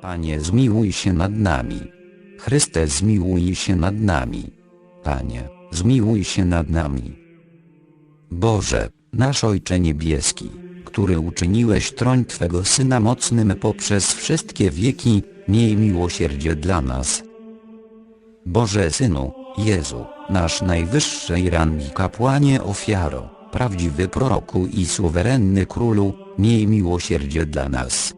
Panie zmiłuj się nad nami. Chryste zmiłuj się nad nami. Panie, zmiłuj się nad nami. Boże, nasz Ojcze Niebieski, który uczyniłeś troń Twego Syna mocnym poprzez wszystkie wieki, miej miłosierdzie dla nas. Boże Synu, Jezu, nasz najwyższej rangi kapłanie ofiaro, prawdziwy proroku i suwerenny królu, miej miłosierdzie dla nas.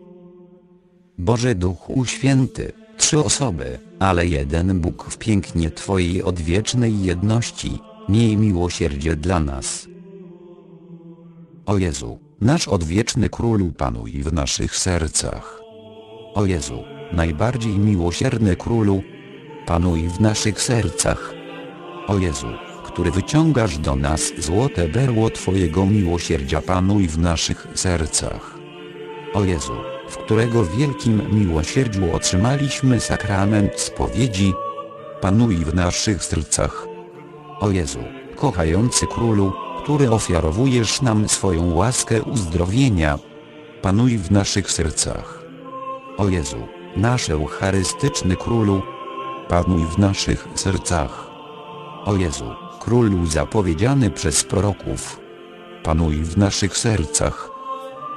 Boże Duchu Święty, trzy osoby, ale jeden Bóg w pięknie Twojej odwiecznej jedności, miej miłosierdzie dla nas. O Jezu, nasz odwieczny Królu panuj w naszych sercach. O Jezu, najbardziej miłosierny Królu, panuj w naszych sercach. O Jezu, który wyciągasz do nas złote berło Twojego miłosierdzia panuj w naszych sercach. O Jezu, w którego wielkim miłosierdziu otrzymaliśmy sakrament spowiedzi, panuj w naszych sercach. O Jezu, kochający Królu, który ofiarowujesz nam swoją łaskę uzdrowienia, panuj w naszych sercach. O Jezu, nasz eucharystyczny Królu, panuj w naszych sercach. O Jezu, Królu zapowiedziany przez proroków, panuj w naszych sercach.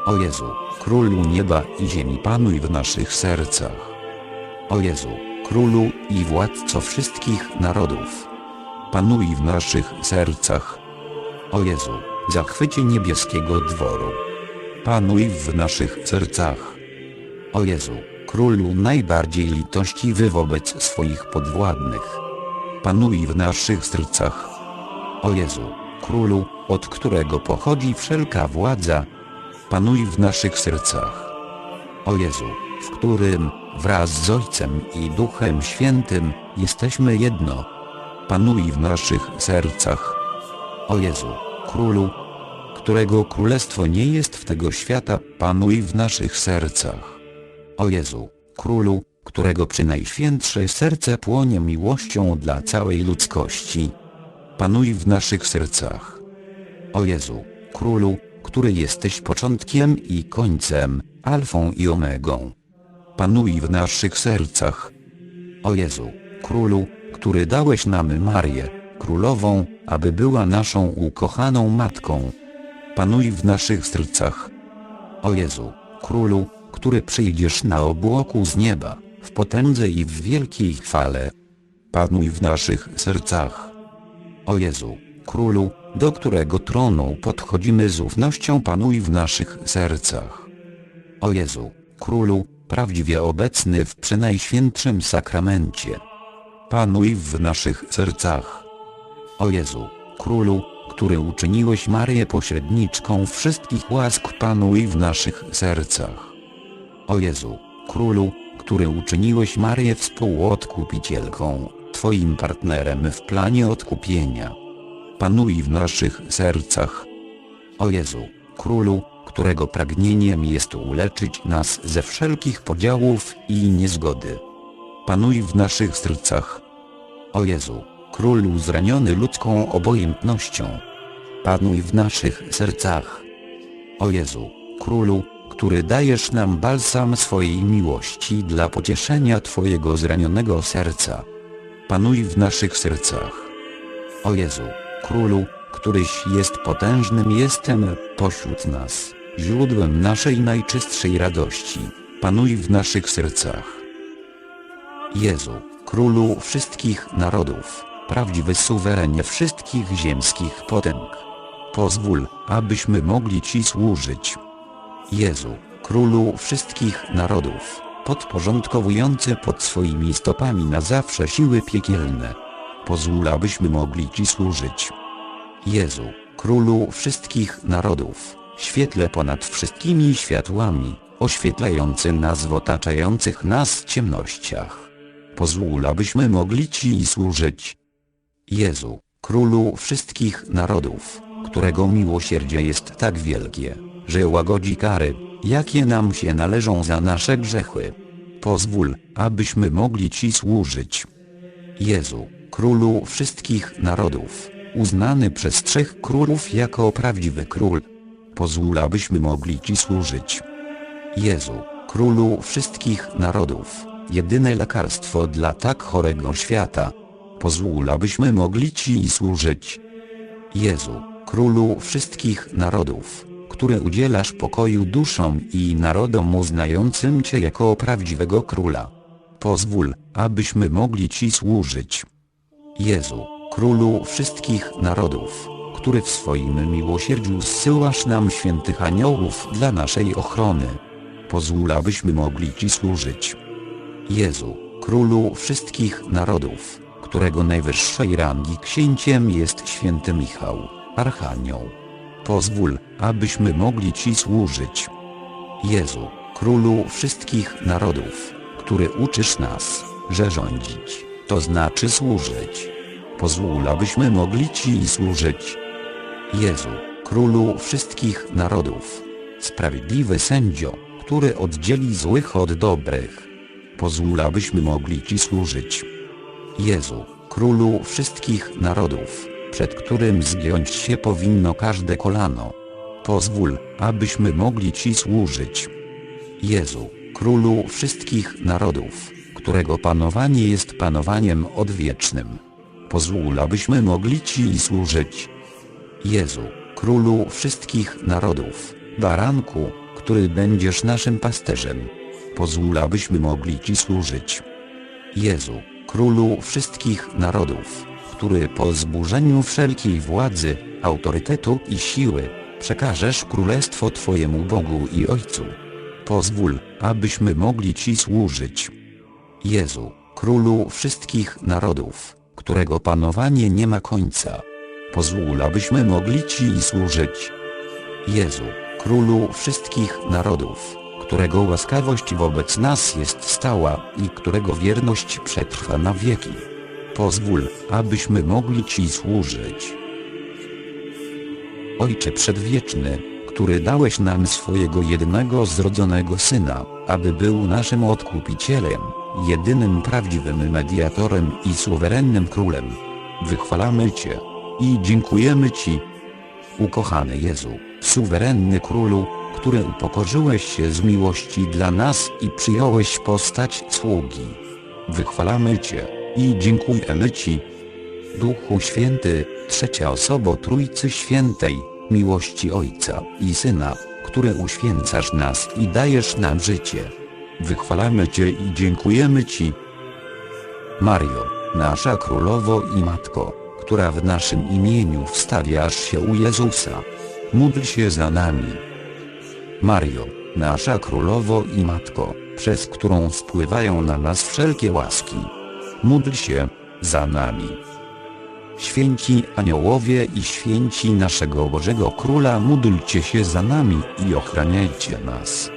O Jezu, Królu nieba i ziemi panuj w naszych sercach. O Jezu, Królu i Władco wszystkich narodów, panuj w naszych sercach. O Jezu, zachwycie niebieskiego dworu, panuj w naszych sercach. O Jezu, Królu najbardziej litościwy wobec swoich podwładnych, panuj w naszych sercach. O Jezu, Królu, od którego pochodzi wszelka władza, panuj w naszych sercach. O Jezu, w którym, wraz z Ojcem i Duchem Świętym, jesteśmy jedno, panuj w naszych sercach. O Jezu, Królu, którego królestwo nie jest w tego świata, panuj w naszych sercach. O Jezu, Królu, którego przynajświętsze serce płonie miłością dla całej ludzkości, panuj w naszych sercach. O Jezu, Królu, który jesteś początkiem i końcem, alfą i omegą. Panuj w naszych sercach. O Jezu, Królu, który dałeś nam Marię, Królową, aby była naszą ukochaną Matką. Panuj w naszych sercach. O Jezu, Królu, który przyjdziesz na obłoku z nieba, w potędze i w wielkiej chwale. Panuj w naszych sercach. O Jezu, Królu, do którego tronu podchodzimy z ufnością panuj w naszych sercach. O Jezu, Królu, prawdziwie obecny w przynajświętszym sakramencie. Panuj w naszych sercach. O Jezu, Królu, który uczyniłeś Maryję pośredniczką wszystkich łask panuj w naszych sercach. O Jezu, Królu, który uczyniłeś Maryję współodkupicielką, Twoim partnerem w planie odkupienia. Panuj w naszych sercach. O Jezu, Królu, którego pragnieniem jest uleczyć nas ze wszelkich podziałów i niezgody. Panuj w naszych sercach. O Jezu, Królu zraniony ludzką obojętnością. Panuj w naszych sercach. O Jezu, Królu, który dajesz nam balsam swojej miłości dla pocieszenia Twojego zranionego serca. Panuj w naszych sercach. O Jezu, Królu, któryś jest potężnym jestem pośród nas, źródłem naszej najczystszej radości, panuj w naszych sercach. Jezu, Królu wszystkich narodów, prawdziwy suwerenie wszystkich ziemskich potęg. Pozwól, abyśmy mogli Ci służyć. Jezu, Królu wszystkich narodów, podporządkowujący pod swoimi stopami na zawsze siły piekielne. Pozwól, abyśmy mogli Ci służyć. Jezu, Królu wszystkich narodów, świetle ponad wszystkimi światłami, oświetlający nas w otaczających nas ciemnościach. Pozwól, abyśmy mogli Ci służyć. Jezu, Królu wszystkich narodów, którego miłosierdzie jest tak wielkie, że łagodzi kary, jakie nam się należą za nasze grzechy. Pozwól, abyśmy mogli Ci służyć. Jezu, Królu wszystkich narodów, uznany przez trzech królów jako prawdziwy król. Pozwól, abyśmy mogli Ci służyć. Jezu, Królu wszystkich narodów, jedyne lekarstwo dla tak chorego świata. Pozwól, abyśmy mogli Ci służyć. Jezu, Królu wszystkich narodów, który udzielasz pokoju duszom i narodom uznającym Cię jako prawdziwego Króla. Pozwól, abyśmy mogli Ci służyć. Jezu, Królu wszystkich narodów, który w swoim miłosierdziu zsyłasz nam świętych aniołów dla naszej ochrony. Pozwól, abyśmy mogli Ci służyć. Jezu, Królu wszystkich narodów, którego najwyższej rangi księciem jest święty Michał, Archanioł. Pozwól, abyśmy mogli Ci służyć. Jezu, Królu wszystkich narodów, który uczysz nas, że rządzić, to znaczy służyć. Pozwól, abyśmy mogli Ci służyć. Jezu, Królu wszystkich narodów, sprawiedliwy sędzio, który oddzieli złych od dobrych. Pozwól, abyśmy mogli Ci służyć. Jezu, Królu wszystkich narodów, przed którym zgiąć się powinno każde kolano. Pozwól, abyśmy mogli Ci służyć. Jezu, Królu wszystkich narodów, którego panowanie jest panowaniem odwiecznym. Pozwól, abyśmy mogli Ci służyć. Jezu, Królu wszystkich narodów, baranku, który będziesz naszym pasterzem. Pozwól, abyśmy mogli Ci służyć. Jezu, Królu wszystkich narodów, który po zburzeniu wszelkiej władzy, autorytetu i siły, przekażesz królestwo Twojemu Bogu i Ojcu. Pozwól, abyśmy mogli Ci służyć. Jezu, Królu wszystkich narodów, którego panowanie nie ma końca. Pozwól, abyśmy mogli Ci służyć. Jezu, Królu wszystkich narodów, którego łaskawość wobec nas jest stała i którego wierność przetrwa na wieki. Pozwól, abyśmy mogli Ci służyć. Ojcze Przedwieczny, który dałeś nam swojego jedynego zrodzonego Syna, aby był naszym Odkupicielem, jedynym prawdziwym mediatorem i suwerennym Królem. Wychwalamy Cię i dziękujemy Ci. Ukochany Jezu, suwerenny Królu, który upokorzyłeś się z miłości dla nas i przyjąłeś postać sługi. Wychwalamy Cię i dziękujemy Ci. Duchu Święty, trzecia osoba Trójcy Świętej, miłości Ojca i Syna, który uświęcasz nas i dajesz nam życie. Wychwalamy Cię i dziękujemy Ci. Mario, nasza Królowo i Matko, która w naszym imieniu wstawiasz się u Jezusa. Módl się za nami. Mario, nasza Królowo i Matko, przez którą spływają na nas wszelkie łaski. Módl się za nami. Święci aniołowie i święci naszego Bożego Króla módlcie się za nami i ochraniajcie nas.